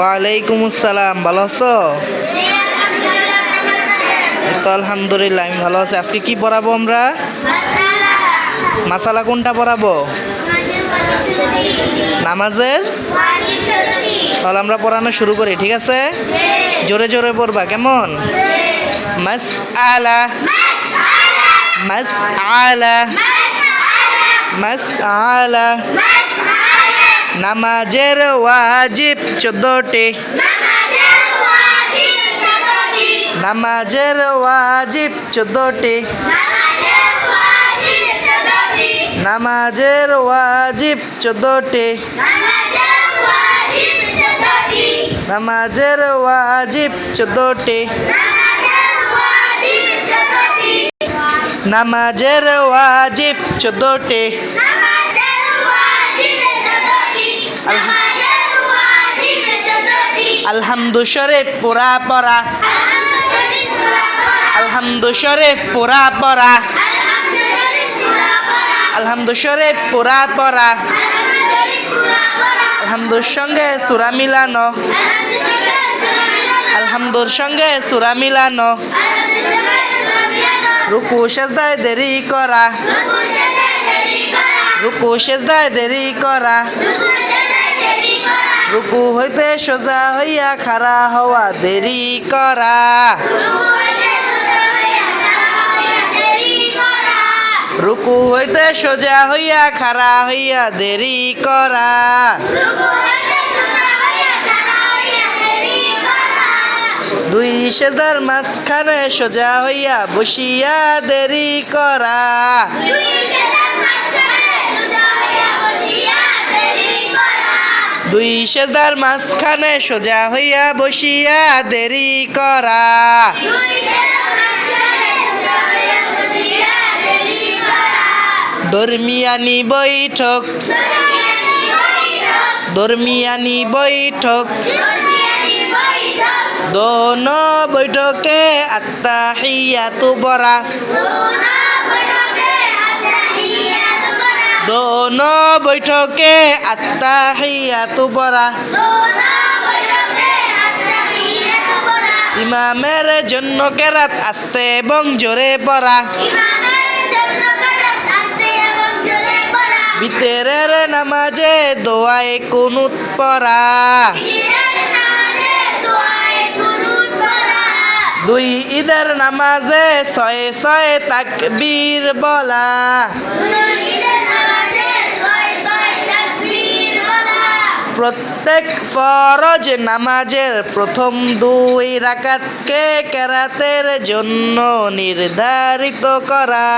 ওয়ালাইকুম আসসালাম, ভালো আছো? তো আলহামদুলিল্লাহ, আমি ভালো আছি। আজকে কি পড়াবো আমরা? মাসালা কোনটা পড়াবো? নামাজের? তাহলে আমরা পড়ানো শুরু করি, ঠিক আছে? জোরে জোরে পড়বা, কেমন? মাস আলা মাস আলা মাস আলা নামাজের ওয়াজিব চোদ্দটি নামাজের ওয়াজিব চোদ্দটি নামাজের ওয়াজিব চোদ্দটি নামাজের ওয়াজিব চোদ্দটি নামাজের ওয়াজিব চোদ্দটি আলহামদু শরীফ পুরা পড়া। আলহামদু শরীফ পুরা পড়া। আলহামদু শরীফ পুরা পড়া। আলহামদুর সঙ্গে সুরা মিলানো। আলহামদুর সঙ্গে সুরা মিলানো। রুকু সেজদায় দেরি করা। রুকু সেজদায় দেরি করা। রুকু হইতে সোজা হইয়া খাড়া হওয়া দেরি করা। রুকু হইতে সোজা হইয়া খাড়া হইয়া দেরি করা। দুই সেজার মাঝখানে সোজা হইয়া বসিয়া দেরি করা। সেজার মাঝখানে সোজা হইয়া বসিয়া দেরি করা। দরমিয়ানি বৈঠক। দরমিয়ানি বৈঠক। দোনো বৈঠকে আত্মাহিয়াতু বরা দোনো বৈঠকে আত্মাহিয়াতু বরা। ইমামের জন্য কেরাত আসতে এবং জোরে পড়া ভিতরের নামাজে দোয়ায় কুনুত পড়া দুই ঈদের নামাজে ছয় ছয় তাকবীর বলা। প্রত্যেক ফরজ নামাজের প্রথম দুই রাকাতকে কেরাতের জন্য নির্ধারিত করা।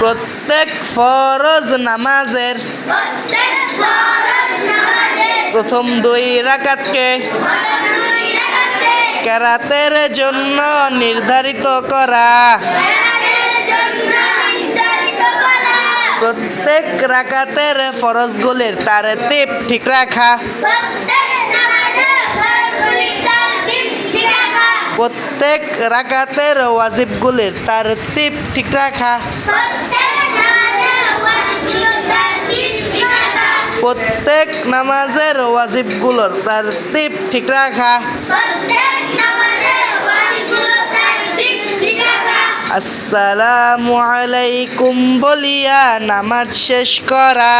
প্রত্যেক ফরজ নামাজের প্রথম দুই রাকাতকে কেরাতের জন্য নির্ধারিত করা। প্রত্যেক রাকাতের ফরজগুলির তার তিপ ঠিক রাখা। প্রত্যেক রাকাতের ওয়াজিবগুলির তার তিপ ঠিক রাখা। প্রত্যেক নামাজের ওয়াজিবগুলোর তার টিপ ঠিক রাখা। আসসালামু আলাইকুম বলিয়া নামাজ শেষ করা।